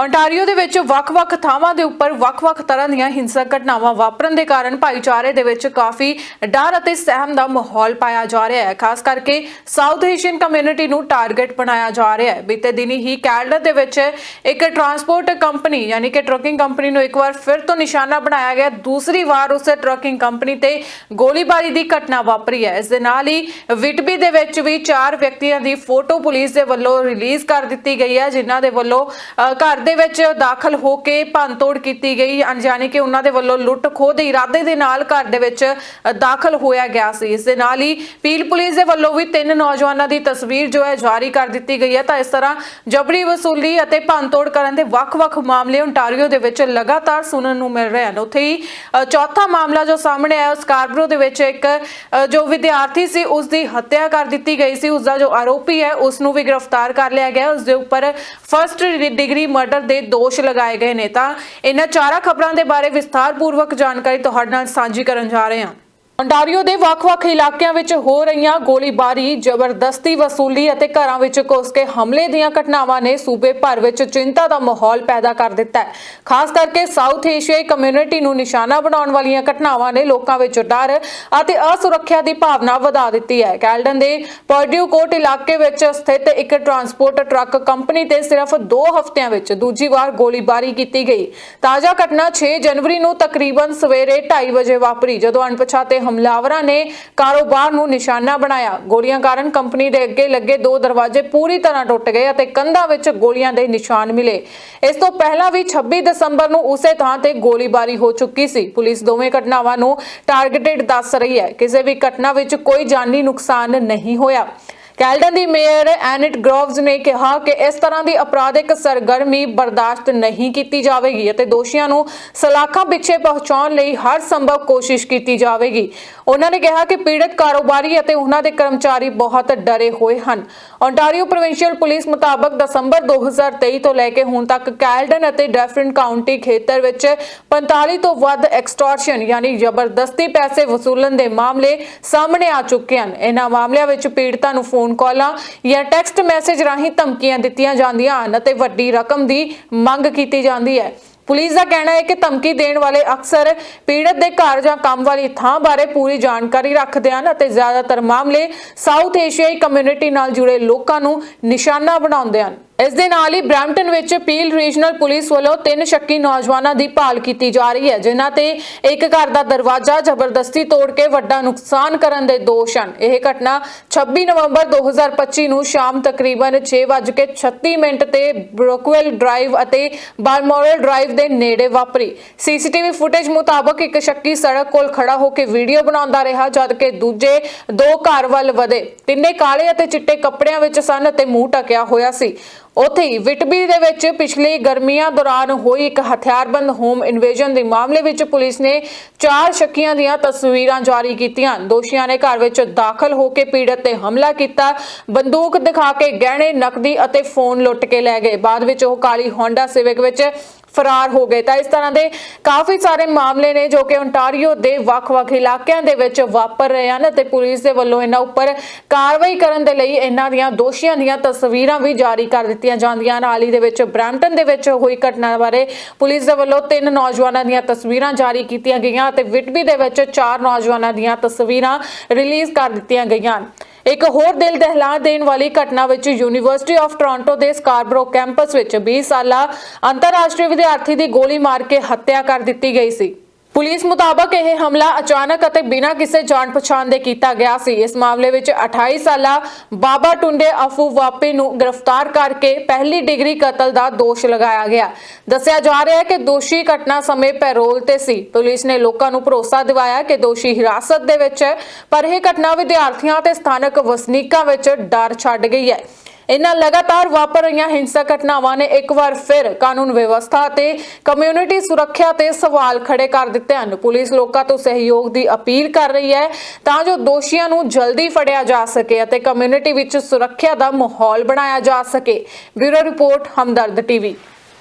Ontario ਦੇ ਵਿੱਚ ਵੱਖ-ਵੱਖ ਥਾਵਾਂ ਦੇ ਉੱਪਰ ਵੱਖ-ਵੱਖ ਤਰ੍ਹਾਂ ਦੀਆਂ ਹਿੰਸਕ ਘਟਨਾਵਾਂ ਵਾਪਰਨ ਦੇ ਕਾਰਨ ਭਾਈਚਾਰੇ ਦੇ ਵਿੱਚ ਕਾਫੀ ਡਰ ਅਤੇ ਸਹਿਮ ਦਾ ਮਾਹੌਲ ਪਾਇਆ ਜਾ ਰਿਹਾ ਹੈ। ਖਾਸ ਕਰਕੇ ਸਾਊਥ ਏਸ਼ੀਅਨ ਕਮਿਊਨਿਟੀ ਨੂੰ ਟਾਰਗੇਟ ਬਣਾਇਆ ਜਾ ਰਿਹਾ ਹੈ। ਬੀਤੇ ਦਿਨੀ ਹੀ ਕੈਨੇਡਾ ਦੇ ਵਿੱਚ ਇੱਕ ਟਰਾਂਸਪੋਰਟ ਕੰਪਨੀ ਯਾਨੀ ਕਿ ਟਰੱਕਿੰਗ ਕੰਪਨੀ ਨੂੰ ਇੱਕ ਵਾਰ ਫਿਰ ਤੋਂ ਨਿਸ਼ਾਨਾ ਬਣਾਇਆ ਗਿਆ। ਦੂਸਰੀ ਵਾਰ ਉਸ ਟਰੱਕਿੰਗ ਕੰਪਨੀ ਤੇ ਗੋਲੀਬਾਰੀ ਦੀ ਘਟਨਾ ਵਾਪਰੀ ਹੈ। ਇਸ ਦੇ ਨਾਲ ਹੀ ਵਿਟਬੀ ਦੇ ਵਿੱਚ ਵੀ ਚਾਰ ਵਿਅਕਤੀਆਂ ਦੀ ਫੋਟੋ ਪੁਲਿਸ ਦੇ ਵੱਲੋਂ ਰਿਲੀਜ਼ ਕਰ ਦਿੱਤੀ ਗਈ ਹੈ ਜਿਨ੍ਹਾਂ ਦੇ ਵੱਲੋਂ ਅ, ਘਰ ਦੇ ਵਿੱਚ ਦਾਖਲ ਹੋ ਕੇ ਭੰਨਤੋੜ ਕੀਤੀ ਗਈ ਅਣਜਾਣੇ ਕਿ ਉਹਨਾਂ ਦੇ ਵੱਲੋਂ ਲੁੱਟ ਖੋਹ ਦੇ ਇਰਾਦੇ ਦੇ ਨਾਲ ਘਰ ਦੇ ਵਿੱਚ ਦਾਖਲ ਹੋਇਆ ਗਿਆ ਸੀ। ਇਸ ਦੇ ਨਾਲ ਹੀ ਪੀਲ ਪੁਲਿਸ ਦੇ ਵੱਲੋਂ ਵੀ ਤਿੰਨ ਨੌਜਵਾਨਾਂ ਦੀ ਤਸਵੀਰ ਜੋ ਹੈ ਜਾਰੀ ਕਰ ਦਿੱਤੀ ਗਈ ਹੈ। ਤਾਂ ਇਸ ਤਰ੍ਹਾਂ ਜਬਰੀ ਵਸੂਲੀ ਅਤੇ ਭੰਨਤੋੜ ਕਰਨ ਦੇ ਵੱਖ-ਵੱਖ ਮਾਮਲੇ ਓਨਟਾਰੀਓ ਦੇ ਵਿੱਚ ਲਗਾਤਾਰ ਸੁਣਨ ਨੂੰ ਮਿਲ ਰਹੇ ਹਨ। ਉੱਥੇ ਹੀ ਚੌਥਾ ਮਾਮਲਾ ਜੋ ਸਾਹਮਣੇ ਆਇਆ ਸਕਾਰਬਰੋ ਦੇ ਵਿੱਚ ਇੱਕ ਜੋ ਵਿਦਿਆਰਥੀ ਸੀ, ਉਸ ਦੀ ਹੱਤਿਆ ਕਰ ਦਿੱਤੀ ਗਈ ਸੀ। ਉਸ ਦਾ ਜੋ ਆਰੋਪੀ ਹੈ, ਉਸ ਨੂੰ ਵੀ ਗ੍ਰਿਫਤਾਰ ਕਰ ਲਿਆ ਗਿਆ ਉਸ ਦੇ ਉੱਪਰ ਫਰਸਟ ਡਿਗਰੀ ਮਰਡਰ ਦੇ ਦੋਸ਼ ਲਗਾਏ ਗਏ ਨੇ ਤਾਂ ਇਹਨਾਂ ਚਾਰਾਂ ਖਬਰਾਂ ਦੇ ਬਾਰੇ ਵਿਸਥਾਰਪੂਰਵਕ ਜਾਣਕਾਰੀ ਤੁਹਾਡੇ ਨਾਲ ਸਾਂਝੀ ਕਰਨ ਜਾ ਰਹੇ ਹਾਂ। Ontario ਦੇ ਵੱਖ-ਵੱਖ ਇਲਾਕਿਆਂ ਵਿੱਚ ਹੋ ਰਹੀਆਂ ਗੋਲੀਬਾਰੀ, ਜ਼ਬਰਦਸਤੀ ਵਸੂਲੀ ਅਤੇ ਘਰਾਂ ਵਿੱਚ ਘੁਸ ਕੇ ਹਮਲੇ ਦੀਆਂ ਘਟਨਾਵਾਂ ਨੇ ਸੂਬੇ ਭਰ ਵਿੱਚ ਚਿੰਤਾ ਦਾ ਮਾਹੌਲ ਪੈਦਾ ਕਰ ਦਿੱਤਾ ਹੈ। ਖਾਸ ਕਰਕੇ ਸਾਊਥ ਏਸ਼ੀਆਈ ਕਮਿਊਨਿਟੀ ਨੂੰ ਨਿਸ਼ਾਨਾ ਬਣਾਉਣ ਵਾਲੀਆਂ ਘਟਨਾਵਾਂ ਨੇ ਲੋਕਾਂ ਵਿੱਚ ਡਰ ਅਤੇ ਅਸੁਰੱਖਿਆ ਦੀ ਭਾਵਨਾ ਵਧਾ ਦਿੱਤੀ ਹੈ। ਕੈਲਡਨ ਦੇ ਪਰਡਿਊ ਕੋਟ ਇਲਾਕੇ ਵਿੱਚ ਸਥਿਤ ਇੱਕ ਟਰਾਂਸਪੋਰਟ ਟਰੱਕ ਕੰਪਨੀ ਤੇ ਸਿਰਫ 2 ਹਫ਼ਤਿਆਂ ਵਿੱਚ ਦੂਜੀ ਵਾਰ ਗੋਲੀਬਾਰੀ ਕੀਤੀ ਗਈ। ਤਾਜ਼ਾ ਘਟਨਾ 6 ਜਨਵਰੀ ਨੂੰ ਤਕਰੀਬਨ ਸਵੇਰੇ 2:30 ਵਜੇ ਵਾਪਰੀ, ਜਦੋਂ ਅਣਪਛਾਤੇ ਹਮਲਾਵਰਾਂ ਨੇ ਕਾਰੋਬਾਰ ਨੂੰ ਨਿਸ਼ਾਨਾ ਬਣਾਇਆ। ਗੋਲੀਆਂ ਕਾਰਨ ਕੰਪਨੀ ਦੇ ਅੱਗੇ ਲੱਗੇ ਦੋ ਦਰਵਾਜ਼ੇ ਪੂਰੀ ਤਰ੍ਹਾਂ ਟੁੱਟ ਗਏ ਅਤੇ ਕੰਧਾਂ ਵਿੱਚ ਗੋਲੀਆਂ ਦੇ ਨਿਸ਼ਾਨ ਮਿਲੇ। ਇਸ ਤੋਂ ਪਹਿਲਾਂ ਵੀ 26 ਦਸੰਬਰ ਨੂੰ ਉਸੇ ਥਾਂ ਤੇ ਗੋਲੀਬਾਰੀ ਹੋ ਚੁੱਕੀ ਸੀ। ਪੁਲਿਸ ਦੋਵੇਂ ਘਟਨਾਵਾਂ ਨੂੰ ਟਾਰਗੇਟਡ ਦੱਸ ਰਹੀ ਹੈ। ਕਿਸੇ ਵੀ ਘਟਨਾ ਵਿੱਚ ਕੋਈ ਜਾਨੀ ਨੁਕਸਾਨ ਨਹੀਂ ਹੋਇਆ। ਕੈਲਡਨ ਦੀ ਮੇਅਰ ਐਨਿਟ ਗ੍ਰੋਵਜ਼ ਨੇ ਕਿਹਾ ਕਿ ਇਸ ਤਰ੍ਹਾਂ ਦੀ ਅਪਰਾਧਿਕ ਸਰਗਰਮੀ ਬਰਦਾਸ਼ਤ ਨਹੀਂ ਕੀਤੀ ਜਾਵੇਗੀ ਅਤੇ ਦੋਸ਼ੀਆਂ ਨੂੰ ਸਲਾਖਾਂ ਪਿੱਛੇ ਪਹੁੰਚਾਉਣ ਲਈ ਹਰ ਸੰਭਵ ਕੋਸ਼ਿਸ਼ ਕੀਤੀ ਜਾਵੇਗੀ। ਉਹਨਾਂ ਨੇ ਕਿਹਾ ਕਿ ਪੀੜਤ ਕਾਰੋਬਾਰੀ ਅਤੇ ਉਹਨਾਂ ਦੇ ਕਰਮਚਾਰੀ ਬਹੁਤ ਡਰੇ ਹੋਏ ਹਨ। ontario ਪ੍ਰੋਵਿੰਸ਼ੀਅਲ ਪੁਲਿਸ ਮੁਤਾਬਕ ਦਸੰਬਰ 2023 ਤੋਂ ਲੈ ਕੇ ਹੁਣ ਤੱਕ ਕੈਲਡਨ ਅਤੇ ਡੈਫਰਨ ਕਾਉਂਟੀ ਖੇਤਰ ਵਿੱਚ 45 ਤੋਂ ਵੱਧ ਐਕਸਟੋਰਸ਼ਨ ਯਾਨੀ ਜ਼ਬਰਦਸਤੀ ਪੈਸੇ ਵਸੂਲਣ ਦੇ ਮਾਮਲੇ ਸਾਹਮਣੇ ਆ ਚੁੱਕੇ ਹਨ। ਇਹਨਾਂ ਮਾਮਲਿਆਂ ਵਿੱਚ ਪੀੜਤਾਂ ਨੂੰ ਫੋਨ ਕਾਲਾਂ ਜਾਂ ਟੈਕਸਟ ਮੈਸੇਜ ਰਾਹੀਂ ਧਮਕੀਆਂ ਦਿੱਤੀਆਂ ਜਾਂਦੀਆਂ ਹਨ ਅਤੇ ਵੱਡੀ ਰਕਮ ਦੀ ਮੰਗ ਕੀਤੀ ਜਾਂਦੀ ਹੈ। ਪੁਲਿਸ ਦਾ ਕਹਿਣਾ ਹੈ ਕਿ ਧਮਕੀ ਦੇਣ ਵਾਲੇ ਅਕਸਰ ਪੀੜਤ ਦੇ ਘਰ ਜਾਂ ਕੰਮ ਵਾਲੀ ਥਾਂ ਬਾਰੇ ਪੂਰੀ ਜਾਣਕਾਰੀ ਰੱਖਦੇ ਹਨ ਅਤੇ ਜ਼ਿਆਦਾਤਰ ਮਾਮਲੇ ਸਾਊਥ ਏਸ਼ੀਆਈ ਕਮਿਊਨਿਟੀ ਨਾਲ ਜੁੜੇ ਲੋਕਾਂ ਨੂੰ ਨਿਸ਼ਾਨਾ ਬਣਾਉਂਦੇ ਹਨ। ਇਸ ਦੇ ਨਾਲ ਹੀ ਬ੍ਰੈਂਪਟਨ ਵਿੱਚ ਪੀਲ ਰੀਜਨਲ ਪੁਲਿਸ ਵੱਲੋਂ ਤਿੰਨ ਸ਼ੱਕੀ ਨੌਜਵਾਨਾਂ ਦੀ ਭਾਲ ਕੀਤੀ ਜਾ ਰਹੀ ਹੈ, ਜਿਨ੍ਹਾਂ ਤੇ ਇੱਕ ਘਰ ਦਾ ਦਰਵਾਜ਼ਾ ਜ਼ਬਰਦਸਤੀ ਤੋੜ ਕੇ ਵੱਡਾ ਨੁਕਸਾਨ ਕਰਨ ਦੇ ਦੋਸ਼ ਹਨ। ਇਹ ਘਟਨਾ 26 ਨਵੰਬਰ 2025 ਨੂੰ ਸ਼ਾਮ ਤਕਰੀਬਨ 6:36 ਮਿੰਟ ਤੇ ਬਰੋਕਵੈਲ ਡਰਾਈਵ ਅਤੇ ਬਾਲਮੋਰਲ ਡਰਾਈਵ ਦੇ ਨੇੜੇ ਵਾਪਰੀ। ਸੀਸੀਟੀਵੀ ਫੁਟੇਜ ਮੁਤਾਬਕ ਇੱਕ ਸ਼ੱਕੀ ਸੜਕ ਕੋਲ ਖੜਾ ਹੋ ਕੇ ਵੀਡੀਓ ਬਣਾਉਂਦਾ ਰਿਹਾ, ਜਦ ਕਿ ਦੂਜੇ ਦੋ ਘਰ ਵੱਲ ਵਧੇ। ਤਿੰਨੇ ਕਾਲੇ ਅਤੇ ਚਿੱਟੇ ਕੱਪੜਿਆਂ ਵਿੱਚ ਸਨ ਅਤੇ ਮੂੰਹ ਟਕਿਆ ਹੋਇਆ ਸੀ। ਉੱਥੇ ਹੀ ਵਿਟਬੀ ਦੇ ਵਿੱਚ ਪਿਛਲੀ ਗਰਮੀਆਂ ਦੌਰਾਨ ਹੋਈ ਇੱਕ ਹਥਿਆਰਬੰਦ ਹੋਮ ਇਨਵੇਜਨ ਦੇ ਮਾਮਲੇ ਵਿੱਚ ਪੁਲਿਸ ਨੇ ਚਾਰ ਸ਼ੱਕੀਆਂ ਦੀਆਂ ਤਸਵੀਰਾਂ ਜਾਰੀ ਕੀਤੀਆਂ। ਦੋਸ਼ੀਆਂ ਨੇ ਘਰ ਵਿੱਚ ਦਾਖਲ ਹੋ ਕੇ ਪੀੜਤ ਤੇ ਹਮਲਾ ਕੀਤਾ। ਬੰਦੂਕ ਦਿਖਾ ਕੇ ਗਹਿਣੇ, ਨਕਦੀ ਅਤੇ ਫੋਨ ਲੁੱਟ ਕੇ ਲੈ ਗਏ। ਬਾਅਦ ਵਿੱਚ ਉਹ ਕਾਲੀ ਹੋਂਡਾ ਸਿਵਿਕ ਵਿੱਚ ਫਰਾਰ ਹੋ ਗਏ ਤਾਂ ਇਸ ਤਰ੍ਹਾਂ ਦੇ ਕਾਫੀ ਸਾਰੇ ਮਾਮਲੇ ਨੇ ਜੋ ਕਿ ਓਨਟਾਰੀਓ ਦੇ ਵੱਖ-ਵੱਖ ਇਲਾਕਿਆਂ ਦੇ ਵਿੱਚ ਵਾਪਰ ਰਹੇ ਹਨ ਅਤੇ ਪੁਲਿਸ ਦੇ ਵੱਲੋਂ ਇਹਨਾਂ ਉੱਪਰ ਕਾਰਵਾਈ ਕਰਨ ਦੇ ਲਈ ਇਹਨਾਂ ਦੀਆਂ ਦੋਸ਼ੀਆਂ ਦੀਆਂ ਤਸਵੀਰਾਂ ਵੀ ਜਾਰੀ ਕਰ ਦਿੱਤੀਆਂ ਜਾਂਦੀਆਂ ਹਨ। ਹਾਲ ਹੀ ਦੇ ਵਿੱਚ ਬ੍ਰੈਂਪਟਨ ਦੇ ਵਿੱਚ ਹੋਈ ਘਟਨਾ ਬਾਰੇ ਪੁਲਿਸ ਦੇ ਵੱਲੋਂ ਤਿੰਨ ਨੌਜਵਾਨਾਂ ਦੀਆਂ ਤਸਵੀਰਾਂ ਜਾਰੀ ਕੀਤੀਆਂ ਗਈਆਂ ਅਤੇ ਵਿਟਬੀ ਦੇ ਵਿੱਚ ਚਾਰ ਨੌਜਵਾਨਾਂ ਦੀਆਂ ਤਸਵੀਰਾਂ ਰਿਲੀਜ਼ ਕਰ ਦਿੱਤੀਆਂ ਗਈਆਂ। ਹਨ ਇੱਕ ਹੋਰ ਦਿਲ ਦਹਿਲਾ ਦੇਣ ਵਾਲੀ ਘਟਨਾ ਵਿੱਚ ਯੂਨੀਵਰਸਿਟੀ ਆਫ ਟੋਰਾਂਟੋ ਦੇ ਸਕਾਰਬਰੋ ਕੈਂਪਸ ਵਿੱਚ 20 ਸਾਲਾ ਅੰਤਰਰਾਸ਼ਟਰੀ ਵਿਦਿਆਰਥੀ ਦੀ ਗੋਲੀ ਮਾਰ ਕੇ ਹੱਤਿਆ ਕਰ ਦਿੱਤੀ ਗਈ ਸੀ। ਪੁਲਿਸ ਮੁਤਾਬਕ ਇਹ ਹਮਲਾ ਅਚਾਨਕ ਅਤੇ ਬਿਨਾਂ ਕਿਸੇ ਜਾਣ ਪਛਾਣ ਦੇ ਕੀਤਾ ਗਿਆ ਸੀ। ਇਸ ਮਾਮਲੇ ਵਿੱਚ 28 ਸਾਲਾ ਬਾਬਾ ਟੁੰਡੇ ਅਫੂ ਵਾਪੇ ਨੂੰ ਗ੍ਰਿਫਤਾਰ ਕਰਕੇ ਪਹਿਲੀ ਡਿਗਰੀ ਕਤਲ ਦਾ ਦੋਸ਼ ਲਗਾਇਆ ਗਿਆ। ਦੱਸਿਆ ਜਾ ਰਿਹਾ ਹੈ ਕਿ ਦੋਸ਼ੀ ਘਟਨਾ ਸਮੇਂ ਪੈਰੋਲ ਤੇ ਸੀ। ਪੁਲਿਸ ਨੇ ਲੋਕਾਂ ਨੂੰ ਭਰੋਸਾ ਦਿਵਾਇਆ ਕਿ ਦੋਸ਼ੀ ਹਿਰਾਸਤ ਦੇ ਵਿੱਚ ਹੈ, ਪਰ ਇਹ ਘਟਨਾ ਵਿਦਿਆਰਥੀਆਂ ਤੇ ਸਥਾਨਕ ਵਸਨੀਕਾਂ ਵਿੱਚ ਡਰ ਛੱਡ ਗਈ ਹੈ। ਇਨ੍ਹਾਂ ਲਗਾਤਾਰ ਵਾਪਰ ਰਹੀਆਂ ਹਿੰਸਕ ਘਟਨਾਵਾਂ ਨੇ ਇੱਕ ਵਾਰ ਫਿਰ ਕਾਨੂੰਨ ਵਿਵਸਥਾ ਤੇ ਕਮਿਊਨਿਟੀ ਸੁਰੱਖਿਆ ਤੇ ਸਵਾਲ ਖੜੇ ਕਰ ਦਿੱਤੇ ਹਨ। ਪੁਲਿਸ ਲੋਕਾਂ ਤੋਂ ਸਹਿਯੋਗ ਦੀ ਅਪੀਲ ਕਰ ਰਹੀ ਹੈ ਤਾਂ ਜੋ ਦੋਸ਼ੀਆਂ ਨੂੰ ਜਲਦੀ ਫੜਿਆ ਜਾ ਸਕੇ ਅਤੇ ਕਮਿਊਨਿਟੀ ਵਿੱਚ ਸੁਰੱਖਿਆ ਦਾ ਮਾਹੌਲ ਬਣਾਇਆ ਜਾ ਸਕੇ। Bureau report, Hamdard TV.